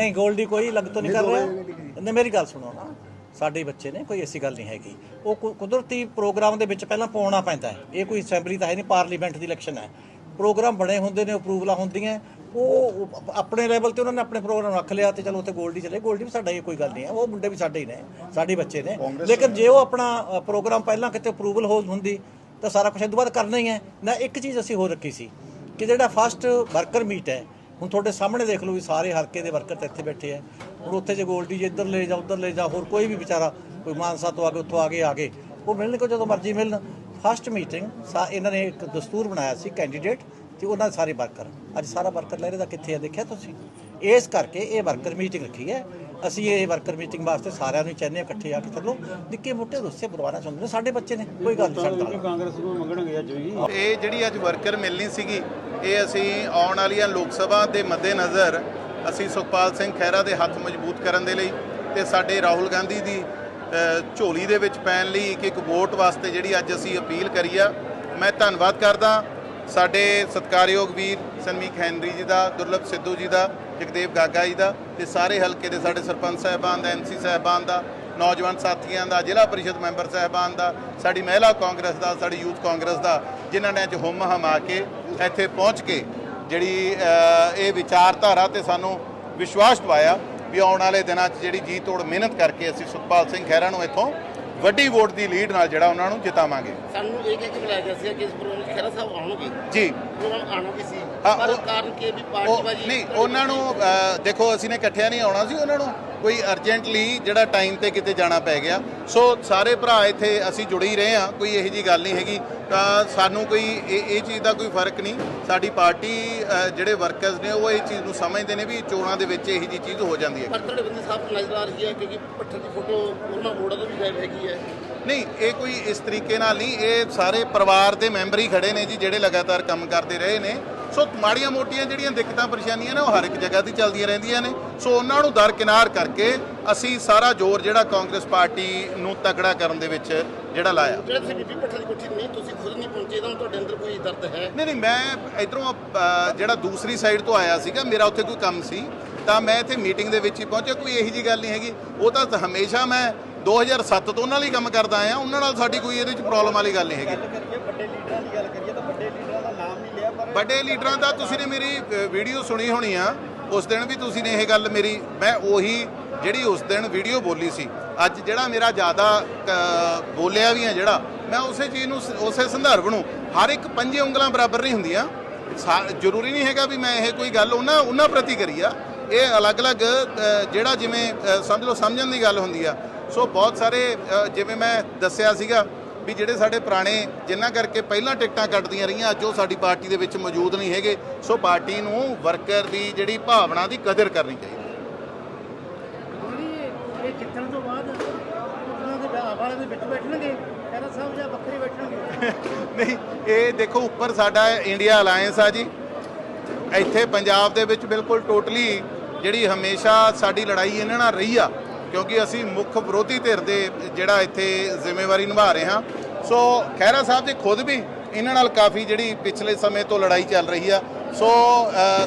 ਨਹੀਂ ਗੋਲਡੀ ਕੋਈ ਲੱਗ ਤੋਂ ਨਹੀਂ ਕਰ ਰਿਹਾ। ਨਹੀਂ ਮੇਰੀ ਗੱਲ ਸੁਣੋ ਨਾ। ਸਾਡੇ ਬੱਚੇ ਨੇ ਕੋਈ ਐਸੀ ਗੱਲ ਨਹੀਂ ਹੈਗੀ। ਉਹ ਕੁਦਰਤੀ ਪ੍ਰੋਗਰਾਮ ਦੇ ਵਿੱਚ ਪਹਿਲਾਂ ਪਾਉਣਾ ਪੈਂਦਾ ਹੈ। ਇਹ ਕੋਈ ਅਸੈਂਬਲੀ ਤਾਂ ਹੈ ਨਹੀਂ ਪਾਰਲੀਮੈਂਟ ਦੀ ਇਲੈਕਸ਼ਨ ਹੈ। ਪ੍ਰੋਗਰਾਮ ਬਣੇ ਹੁੰਦੇ ਨੇ ਅਪਰੂਵਲਾਂ ਹੁੰਦੀਆਂ। ਉਹ ਆਪਣੇ ਲੈਵਲ ਤੇ ਉਹਨਾਂ ਨੇ ਆਪਣੇ ਪ੍ਰੋਗਰਾਮ ਰੱਖ ਲਿਆ ਤੇ ਚਲੋ ਉੱਥੇ ਗੋਲਡੀ ਚਲੇ। ਗੋਲਡੀ ਵੀ ਸਾਡਾ ਹੀ ਕੋਈ ਗੱਲ ਨਹੀਂ ਹੈ। ਉਹ ਮੁੰਡੇ ਵੀ ਸਾਡੇ ਹੀ ਨੇ ਸਾਡੇ ਬੱਚੇ ਨੇ। ਲੇਕਿਨ ਜੇ ਉਹ ਆਪਣਾ ਪ੍ਰੋਗਰਾਮ ਪਹਿਲਾਂ ਕਿਤੇ ਅਪਰੂਵਲ ਹੋ ਹੁੰਦੀ ਤਾਂ ਸਾਰਾ ਕੁਝ ਇਹ ਤੋਂ ਬਾਅਦ ਕਰਨਾ ਹੀ ਹੈ। ਨਾ ਇੱਕ ਚੀਜ਼ ਅਸੀਂ ਹੋਰ ਰੱਖੀ ਸੀ ਕਿ ਜਿਹੜਾ ਫਸਟ ਵਰਕਰ ਮੀਟ ਹੈ ਹੁਣ ਤੁਹਾਡੇ ਸਾਹਮਣੇ ਦੇਖ ਲਓ ਵੀ ਸਾਰੇ ਹਲਕੇ ਦੇ ਵਰਕਰ ਤਾਂ ਇੱਥੇ ਬੈਠੇ ਆ। ਹੁਣ ਉੱਥੇ ਜੇ ਗੋਲਡੀ ਜੇ ਇੱਧਰ ਲੈ ਜਾ, ਉੱਧਰ ਲੈ ਜਾ, ਹੋਰ ਕੋਈ ਵੀ ਵਿਚਾਰਾ ਕੋਈ ਮਾਨਸਾ ਤੋਂ ਆ ਕੇ, ਉੱਥੋਂ ਆ ਕੇ ਆ ਗਏ ਉਹ ਮਿਲਣ ਕੋ ਜਦੋਂ ਮਰਜ਼ੀ ਮਿਲਣ। ਫਸਟ ਮੀਟਿੰਗ ਸਾ ਇਹਨਾਂ ਨੇ ਇੱਕ ਦਸਤੂਰ ਬਣਾਇਆ ਸੀ ਕੈਂਡੀਡੇਟ ਤੇ ਉਹਨਾਂ ਦੇ ਸਾਰੇ ਵਰਕਰ। ਅੱਜ ਸਾਰਾ ਵਰਕਰ ਲਹਿਰੇ ਦਾ ਕਿੱਥੇ ਆ ਦੇਖਿਆ ਤੁਸੀਂ? ਇਸ ਕਰਕੇ ਇਹ ਵਰਕਰ ਮੀਟਿੰਗ ਰੱਖੀ ਹੈ। ਅਸੀਂ ਇਹ ਵਰਕਰ ਮੀਟਿੰਗ ਵਾਸਤੇ ਸਾਰਿਆਂ ਨੂੰ ਚਾਹੁੰਦੇ ਇਕੱਠੇ ਆ ਕੇ ਚੱਲੋ। ਨਿੱਕੇ ਮੋਟੇ ਰੁੱਸੇ ਪਰਵਾਣਾ ਚਾਹੁੰਦੇ ਨੇ ਸਾਡੇ ਬੱਚੇ ਨੇ ਕੋਈ ਗੱਲ ਨਹੀਂ ਸਾਡੇ ਨਾਲ ਕਾਂਗਰਸ ਨੂੰ ਮੰਗਣਗੇ ਅੱਜ ਵੀ। ਇਹ ਜਿਹੜੀ ਅੱਜ ਵਰਕਰ ਮਿਲਣੀ ਸੀਗੀ ਇਹ ਅਸੀਂ ਆਉਣ ਵਾਲੀਆਂ ਲੋਕ ਸਭਾ ਦੇ ਮੱਦੇਨਜ਼ਰ ਅਸੀਂ ਸੁਖਪਾਲ ਸਿੰਘ ਖਹਿਰਾ ਦੇ ਹੱਥ ਮਜ਼ਬੂਤ ਕਰਨ ਦੇ ਲਈ ਤੇ ਸਾਡੇ ਰਾਹੁਲ ਗਾਂਧੀ ਦੀ ਝੋਲੀ ਦੇ ਵਿੱਚ ਪੈਣ ਲਈ ਇੱਕ ਇੱਕ ਵੋਟ ਵਾਸਤੇ ਜਿਹੜੀ ਅੱਜ ਅਸੀਂ ਅਪੀਲ ਕਰੀ ਆ। ਮੈਂ ਧੰਨਵਾਦ ਕਰਦਾ ਸਾਡੇ ਸਤਿਕਾਰਯੋਗ ਵੀਰ ਸਨਮੀਕ ਹੈਨਰੀ ਜੀ ਦਾ ਦੁਰਲਭ ਸਿੱਧੂ ਜੀ ਦਾ ਜਗਦੇਵ ਗਾਗਾ ਜੀ ਦਾ ਤੇ ਸਾਰੇ ਹਲਕੇ ਦੇ ਸਾਡੇ ਸਰਪੰਚ ਸਾਹਿਬਾਨ ਦਾ ਐਮਸੀ ਸਾਹਿਬਾਨ ਦਾ ਨੌਜਵਾਨ ਸਾਥੀਆਂ ਦਾ ਜ਼ਿਲ੍ਹਾ ਪਰਿਸ਼ਦ ਮੈਂਬਰ ਸਾਹਿਬਾਨ ਦਾ ਸਾਡੀ ਮਹਿਲਾ ਕਾਂਗਰਸ ਦਾ ਸਾਡੀ ਯੂਥ ਕਾਂਗਰਸ ਦਾ ਜਿਨ੍ਹਾਂ ਨੇ ਅੱਜ ਹੁਮ ਹਮਾ ਕੇ ਇੱਥੇ ਪਹੁੰਚ ਕੇ ਜਿਹੜੀ ਇਹ ਵਿਚਾਰਧਾਰਾ ਤੇ ਸਾਨੂੰ ਵਿਸ਼ਵਾਸ ਦਵਾਇਆ ਵੀ ਆਉਣ ਵਾਲੇ ਦਿਨਾਂ 'ਚ ਜਿਹੜੀ ਜੀ ਤੋੜ ਮਿਹਨਤ ਕਰਕੇ ਅਸੀਂ ਸੁਖਪਾਲ ਸਿੰਘ ਖਹਿਰਾ ਨੂੰ ਇੱਥੋਂ ਵੱਡੀ ਵੋਟ ਦੀ ਲੀਡ ਨਾਲ ਜਿਹੜਾ ਉਹਨਾਂ ਨੂੰ ਜਿਤਾਵਾਂਗੇ। ਸਾਨੂੰ ਇਹ ਕਹਿ ਕੇ ਬੁਲਾਇਆ ਗਿਆ ਸੀ ਕਿ ਇਸ ਪ੍ਰੋਗਰਾਮ ਖਹਿਰਾ ਸਾਹਿਬ ਆਉਣਗੇ। ਜੀ। ਪ੍ਰੋਗਰਾਮ ਆਉਣਗੇ ਸੀ। ਹਾਂ, ਪਰ ਉਹ- ਕਾਰਨ ਕਿ ਵੀ ਉਹ ਪਾਰਟੀਬਾਜੀ ਨਹੀਂ ਉਹਨਾਂ ਨੂੰ ਅ, ਦੇਖੋ ਅਸੀਂ ਨੇ ਇਕੱਠਿਆਂ ਨਹੀਂ ਆਉਣਾ ਸੀ ਉਹਨਾਂ ਨੂੰ। ਕੋਈ ਅਰਜੈਂਟਲੀ ਜਿਹੜਾ ਟਾਈਮ ਤੇ ਕਿਤੇ ਜਾਣਾ ਪੈ ਗਿਆ। ਸੋ ਸਾਰੇ ਭਰਾ ਇੱਥੇ ਅਸੀਂ ਜੁੜੇ ਹੀ ਰਹੇ ਆ ਕੋਈ ਇਹੋ ਜੀ ਗੱਲ ਨਹੀਂ ਹੈਗੀ। ਤਾਂ ਸਾਨੂੰ ਕੋਈ ਇਹ ਇਹ ਚੀਜ਼ ਦਾ ਕੋਈ ਫ਼ਰਕ ਨਹੀਂ। ਸਾਡੀ ਪਾਰਟੀ ਅ, ਜਿਹੜੇ ਵਰਕਰਸ ਨੇ ਉਹ ਇਹ ਚੀਜ਼ ਨੂੰ ਸਮਝਦੇ ਨੇ ਵੀ ਚੋਣਾਂ ਦੇ ਵਿੱਚ ਇਹੋ ਜੀ ਚੀਜ਼ ਹੋ ਜਾਂਦੀ ਹੈ। ਪਰ ਤੁਹਾਡੇ ਬੰਦੇ ਸਾਹਿਬ ਨਜ਼ਰ ਆ ਰਹੀ ਹੈ ਕਿਉਂਕਿ ਪੱਥਰ ਦੀ ਫੋਟੋ ਉਹਨਾਂ ਮੋੜਾ ਤੋਂ ਵੀ ਗਾਇਬ ਹੈਗੀ ਹੈ। ਨਹੀਂ ਇਹ ਕੋਈ ਇਸ ਤਰੀਕੇ ਨਾਲ ਨਹੀਂ। ਇਹ ਸਾਰੇ ਪਰਿਵਾਰ ਦੇ ਮੈਂਬਰ ਹੀ ਖੜੇ ਨੇ ਜੀ ਜਿਹੜੇ ਲਗਾਤਾਰ ਕੰਮ ਕਰਦੇ ਰਹੇ ਨੇ। ਸੋ ਮਾੜੀਆਂ ਮੋਟੀਆਂ ਜਿਹੜੀਆਂ ਦਿੱਕਤਾਂ ਪਰੇਸ਼ਾਨੀਆਂ ਨੇ ਉਹ ਹਰ ਇੱਕ ਜਗ੍ਹਾ ਤੇ ਚੱਲਦੀਆਂ ਰਹਿੰਦੀਆਂ ਨੇ। ਸੋ ਉਹਨਾਂ ਨੂੰ ਦਰਕਿਨਾਰ ਕਰਕੇ ਅਸੀਂ ਸਾਰਾ ਜ਼ੋਰ ਜਿਹੜਾ ਕਾਂਗਰਸ ਪਾਰਟੀ ਨੂੰ ਤਕੜਾ ਕਰਨ ਦੇ ਵਿੱਚ ਜਿਹੜਾ ਲਾਇਆ। ਜਿਹੜੇ ਤੁਸੀਂ ਬੀਬੀ ਪੱਥਰ ਦੀ ਕੋਠੀ ਨਹੀਂ ਤੁਸੀਂ ਖੁਦ ਨਹੀਂ ਪਹੁੰਚੇ ਤਾਂ ਤੁਹਾਡੇ ਅੰਦਰ ਕੋਈ ਦਰਦ ਹੈ? ਨਹੀਂ ਨਹੀਂ ਮੈਂ ਇਧਰੋਂ ਜਿਹੜਾ ਦੂਸਰੀ ਸਾਈਡ ਤੋਂ ਆਇਆ ਸੀਗਾ ਮੇਰਾ ਉੱਥੇ ਕੋਈ ਕੰਮ ਸੀ ਤਾਂ ਮੈਂ ਇੱਥੇ ਮੀਟਿੰਗ ਦੇ ਵਿੱਚ ਹੀ ਪਹੁੰਚਿਆ ਕੋਈ ਇਹੋ ਜੀ ਗੱਲ ਨਹੀਂ ਹੈਗੀ। ਉਹ ਤਾਂ ਹਮੇਸ਼ਾ ਮੈਂ 2007 ਤੋਂ ਉਹਨਾਂ ਹੀ ਕੰਮ ਕਰਦਾ ਆਇਆ ਉਹਨਾਂ ਨਾਲ ਸਾਡੀ ਕੋਈ ਇਹਦੇ ਵਿੱਚ ਪ੍ਰੋਬਲਮ ਵਾਲੀ ਗੱਲ ਨਹੀਂ ਹੈਗੀ ਕਰੀਏ ਵੱਡੇ ਲੀਡਰਾਂ ਦੀ ਗੱਲ ਕਰੀਏ ਤਾਂ ਵੱਡੇ ਲੀਡਰਾਂ ਦਾ ਨਾਮ ਨਹੀਂ ਲਿਆ ਪਰ ਵੱਡੇ ਲੀਡਰਾਂ ਦਾ ਤੁਸੀਂ ਨੇ ਮੇਰੀ ਵੀਡੀਓ ਸੁਣੀ ਹੋਣੀ ਆ। ਉਸ ਦਿਨ ਵੀ ਤੁਸੀਂ ਨੇ ਇਹ ਗੱਲ ਮੇਰੀ, ਮੈਂ ਉਹੀ ਜਿਹੜੀ ਉਸ ਦਿਨ ਵੀਡੀਓ ਬੋਲੀ ਸੀ। ਅੱਜ ਜਿਹੜਾ ਮੇਰਾ ਜ਼ਿਆਦਾ ਬੋਲਿਆ ਵੀ ਆ ਜਿਹੜਾ, ਮੈਂ ਉਸੇ ਚੀਜ਼ ਨੂੰ ਉਸੇ ਸੰਦਰਭ ਨੂੰ ਹਰ ਇੱਕ ਪੰਜੇ ਉਂਗਲਾਂ ਬਰਾਬਰ ਨਹੀਂ ਹੁੰਦੀਆਂ। ਸਾ- ਜ਼ਰੂਰੀ ਨਹੀਂ ਹੈਗਾ ਵੀ ਮੈਂ ਇਹ ਕੋਈ ਗੱਲ ਉਹਨਾਂ ਉਹਨਾਂ ਪ੍ਰਤੀ ਕਰੀ ਆ। ਇਹ ਅਲੱਗ-ਅਲੱਗ ਜਿਹੜਾ ਜਿਵੇਂ ਸਮਝ ਲਓ ਸਮਝਣ ਦੀ ਗੱਲ ਹੁੰਦੀ ਆ। ਸੋ ਬਹੁਤ ਸਾਰੇ ਜਿਵੇਂ ਮੈਂ ਦੱਸਿਆ ਸੀਗਾ ਵੀ ਜਿਹੜੇ ਸਾਡੇ ਪੁਰਾਣੇ ਜਿਨ੍ਹਾਂ ਕਰਕੇ ਪਹਿਲਾਂ ਟਿਕਟਾਂ ਕੱਟਦੀਆਂ ਰਹੀਆਂ ਅੱਜ ਉਹ ਸਾਡੀ ਪਾਰਟੀ ਦੇ ਵਿੱਚ ਮੌਜੂਦ ਨਹੀਂ ਹੈਗੇ। ਸੋ ਪਾਰਟੀ ਨੂੰ ਵਰਕਰ ਦੀ ਜਿਹੜੀ ਭਾਵਨਾ ਦੀ ਕਦਰ ਕਰਨੀ ਚਾਹੀਦੀ ਇਹ ਜਿੱਤਣ ਤੋਂ ਬਾਅਦ ਉਹਨਾਂ ਦੇ ਵਾਲਿਆਂ ਦੇ ਵਿੱਚ ਬੈਠਣਗੇ ਖਹਿਰਾ ਸਾਹਿਬ ਜਾਂ ਵੱਖਰੇ ਬੈਠਣਗੇ। ਨਹੀਂ ਇਹ ਦੇਖੋ ਉੱਪਰ ਸਾਡਾ ਇੰਡੀਆ ਅਲਾਈਅੰਸ ਆ ਜੀ। ਇੱਥੇ ਪੰਜਾਬ ਦੇ ਵਿੱਚ ਬਿਲਕੁਲ ਟੋਟਲੀ ਜਿਹੜੀ ਹਮੇਸ਼ਾ ਸਾਡੀ ਲੜਾਈ ਇਹਨਾਂ ਨਾਲ ਰਹੀ ਆ। ਕਿਉਂਕਿ ਅਸੀਂ ਮੁੱਖ ਵਿਰੋਧੀ ਧਿਰ ਦੇ ਜਿਹੜਾ ਇੱਥੇ ਜ਼ਿੰਮੇਵਾਰੀ ਨਿਭਾ ਰਹੇ ਹਾਂ। ਸੋ ਖਹਿਰਾ ਸਾਹਿਬ ਜੀ ਖੁਦ ਵੀ ਇਹਨਾਂ ਨਾਲ ਕਾਫੀ ਜਿਹੜੀ ਪਿਛਲੇ ਸਮੇਂ ਤੋਂ ਲੜਾਈ ਚੱਲ ਰਹੀ ਆ। ਸੋ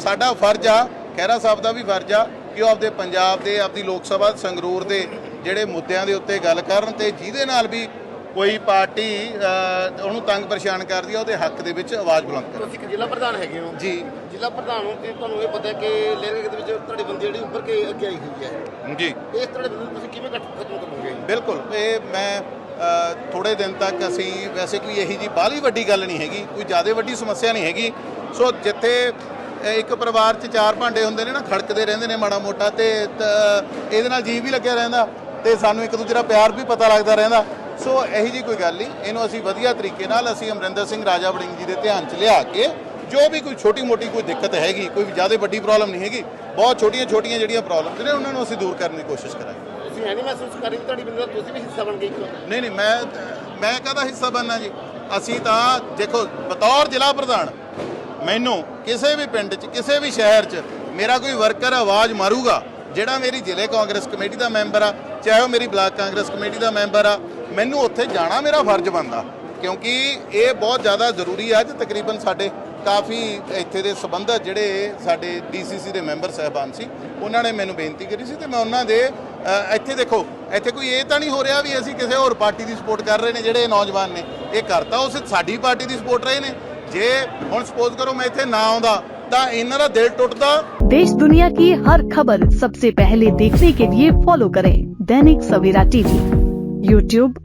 ਸਾਡਾ ਫਰਜ਼ ਆ, ਖਹਿਰਾ ਸਾਹਿਬ ਦਾ ਵੀ ਫਰਜ਼ ਆ ਕਿ ਉਹ ਆਪਦੇ ਪੰਜਾਬ ਦੇ, ਆਪਦੀ ਲੋਕ ਸਭਾ ਸੰਗਰੂਰ ਦੇ ਜਿਹੜੇ ਮੁੱਦਿਆਂ ਦੇ ਉੱਤੇ ਗੱਲ ਕਰਨ ਤੇ ਜਿਹਦੇ ਨਾਲ ਵੀ ਕੋਈ ਪਾਰਟੀ ਉਹਨੂੰ ਤੰਗ ਪਰੇਸ਼ਾਨ ਕਰਦੀ ਆ ਉਹਦੇ ਹੱਕ ਦੇ ਵਿੱਚ ਆਵਾਜ਼ ਬੁਲੰਦ ਕਰੇ ਤੁਸੀਂ ਜ਼ਿਲ੍ਹਾ ਪ੍ਰਧਾਨ ਹੈਗੇ ਹੋ। ਜੀ। ਜ਼ਿਲ੍ਹਾ ਪ੍ਰਧਾਨ ਹੋ ਤੇ ਤੁਹਾਨੂੰ ਇਹ ਪਤਾ ਕਿ ਲਹਿਰੇ ਦੇ ਵਿੱਚ ਤੁਹਾਡੀ ਬੰਦੀ ਜਿਹੜੀ ਉੱਪਰ ਕੇ ਅੱਗੇ ਆਈ ਹੋਈ ਹੈ। ਜੀ। ਇਸ ਬੰਦੇ ਨੂੰ ਤੁਸੀਂ ਕਿਵੇਂ ਖਤਮ ਕਰੋਗੇ? ਬਿਲਕੁਲ। ਇਹ ਮੈਂ ਥੋੜੇ ਦਿਨ ਤੱਕ ਅਸੀਂ ਵੈਸੇ ਕੋਈ ਇਹੀ ਜੀ ਬਾਹਲੀ ਵੱਡੀ ਗੱਲ ਨਹੀਂ ਹੈਗੀ ਕੋਈ ਜ਼ਿਆਦਾ ਵੱਡੀ ਸਮੱਸਿਆ ਨਹੀਂ ਹੈਗੀ। ਸੋ ਜਿੱਥੇ ਇੱਕ ਪਰਿਵਾਰ 'ਚ ਚਾਰ ਭਾਂਡੇ ਹੁੰਦੇ ਨੇ ਨਾ ਖੜਕਦੇ ਰਹਿੰਦੇ ਨੇ ਮਾੜਾ ਮੋਟਾ ਤੇ ਇਹਦੇ ਨਾਲ ਜੀ ਵੀ ਲੱਗਿਆ ਰਹਿੰਦਾ ਤੇ ਸਾਨੂੰ ਇੱਕ ਦੂਜੇ ਦਾ ਪਿਆਰ ਵੀ ਪਤਾ ਲੱਗਦਾ ਰਹਿੰਦਾ। ਸੋ ਇਹੀ ਜੀ ਕੋਈ ਗੱਲ ਨਹੀਂ ਇਹਨੂੰ ਅਸੀਂ ਵਧੀਆ ਤਰੀਕੇ ਨਾਲ ਅਸੀਂ ਅਮਰਿੰਦਰ ਸਿੰਘ ਰਾਜਾ ਵੜਿੰਗ ਜੀ ਦੇ ਧਿਆਨ 'ਚ ਲਿਆ ਕੇ ਜੋ ਵੀ ਕੋਈ ਛੋਟੀ ਮੋਟੀ ਕੋਈ ਦਿੱਕਤ ਹੈਗੀ ਕੋਈ ਜ਼ਿਆਦਾ ਵੱਡੀ ਪ੍ਰੋਬਲਮ ਨਹੀਂ ਹੈਗੀ ਬਹੁਤ ਛੋਟੀਆਂ ਛੋਟੀਆਂ ਜਿਹੜੀਆਂ ਪ੍ਰੋਬਲਮਸ ਨੇ ਉਹਨਾਂ ਨੂੰ ਅਸੀਂ ਦੂਰ ਕਰਨ ਦੀ ਕੋਸ਼ਿਸ਼ ਕਰਾਂਗੇ। ਤੁਸੀਂ ਐ ਨਹੀਂ ਮਹਿਸੂਸ ਕਰ ਤੁਹਾਡੀ ਬੰਦੇ ਤੁਸੀਂ ਵੀ ਹਿੱਸਾ ਬਣ ਗਏ ਨਹੀਂ ਨਹੀਂ ਮੈਂ ਮੈਂ ਕਹਦਾ ਹਿੱਸਾ ਬਣਨਾ ਜੀ? ਅਸੀਂ ਤਾਂ ਦੇਖੋ ਬਤੌਰ ਜ਼ਿਲ੍ਹਾ ਪ੍ਰਧਾਨ ਮੈਨੂੰ ਕਿਸੇ ਵੀ ਪਿੰਡ 'ਚ ਕਿਸੇ ਵੀ ਸ਼ਹਿਰ 'ਚ ਮੇਰਾ ਕੋਈ ਵਰਕਰ ਆਵਾਜ਼ ਮਾਰੂਗਾ ਜਿਹੜਾ ਮੇਰੀ ਜ਼ਿਲ੍ਹੇ ਕਾਂਗਰਸ ਕਮੇਟੀ ਦਾ ਮੈਂਬਰ ਆ ਚਾਹੇ ਉਹ ਮੇਰੀ ਬਲਾਕ ਕਾਂਗਰਸ ਕਮੇਟੀ ਦਾ ਮੈਂਬਰ ਆ ਮੈਨੂੰ ਉੱਥੇ ਜਾਣਾ ਮੇਰਾ ਫਰਜ਼ ਬਣਦਾ ਕਿਉਂਕਿ ਇਹ ਬਹੁਤ ਜ਼ਿਆਦਾ ਜ਼ਰੂਰੀ ਆ ਅੱਜ ਤਕਰੀਬਨ ਸਾਡੇ ਕਾਫੀ ਇੱਥੇ ਦੇ ਸਬੰਧਤ ਜਿਹੜੇ ਸਾਡੇ ਡੀਸੀਸੀ ਦੇ ਮੈਂਬਰ ਸਹਿਬਾਨ ਸੀ ਉਹਨਾਂ ਨੇ ਮੈਨੂੰ ਬੇਨਤੀ ਕਰੀ ਸੀ ਤੇ ਮੈਂ ਉਹਨਾਂ ਦੇ ਅ, ਇੱਥੇ ਦੇਖੋ ਇੱਥੇ ਕੋਈ ਇਹ ਤਾਂ ਨਹੀਂ ਹੋ ਰਿਹਾ ਵੀ ਅਸੀਂ ਕਿਸੇ ਹੋਰ ਪਾਰਟੀ ਦੀ ਸਪੋਰਟ ਕਰ ਰਹੇ ਨੇ ਜਿਹੜੇ ਇਹ ਨੌਜਵਾਨ ਨੇ ਇਹ ਕਰਤਾ ਉਸ ਸਾਡੀ ਪਾਰਟੀ ਦੀ ਸਪੋਰਟ ਰਹੇ ਨੇ ਜੇ ਹੁਣ ਸਪੋਜ਼ ਕਰੋ ਮੈਂ ਇੱਥੇ ਨਾ ਆਉਂਦਾ ਤਾਂ ਇਹਨਾਂ ਦਾ ਦਿਲ ਟੁੱਟਦਾ देश दुनिया की हर खबर सबसे पहले देखने के लिए फॉलो करें दैनिक सवेरा टीवी यूट्यूब